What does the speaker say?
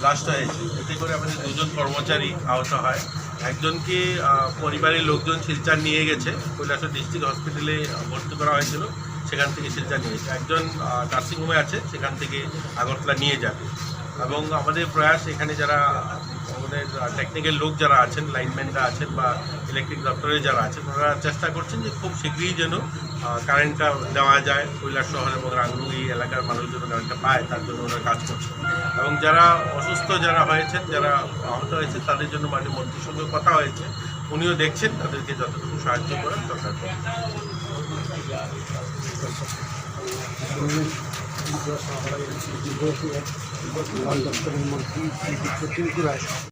Blast হয়েছে এতে করে আমাদের দুজন কর্মচারী আহত হয়। একজনকে পরিবারের লোকজন শিলচার নিয়ে গেছে। কৈলাসর ডিস্ট্রিক্ট হসপিটালে ভর্তি করা হয়েছিল। সেখান থেকে শিলচার নিয়ে একজন নার্সিংহোমে আছে। সেখান থেকে আগরতলা নিয়ে যাবে। এবং আমাদের প্রয়াস এখানে যারা আমাদের টেকনিক্যাল লোক যারা আছেন লাইনম্যানরা আছেন বা ইলেকট্রিক দপ্তরে যারা আছেন তারা চেষ্টা করছেন যে খুব শীঘ্রই যেন কারেন্টটা দেওয়া যায়, কৈলাস শহর এবং রাঙ্গুই এলাকার মানুষজন কারেন্টটা পায়, তার জন্য ওনারা কাজ করছেন। এবং যারা অসুস্থ যারা হয়েছেন, যারা আহত হয়েছে তাদের জন্য মাননীয় মন্ত্রীর সঙ্গে কথা হয়েছে। উনিও দেখছেন, তাদেরকে যতটুকু সাহায্য করার जो साहब है जो है वो लाल दफ्तर में मंत्री की छुट्टी कराए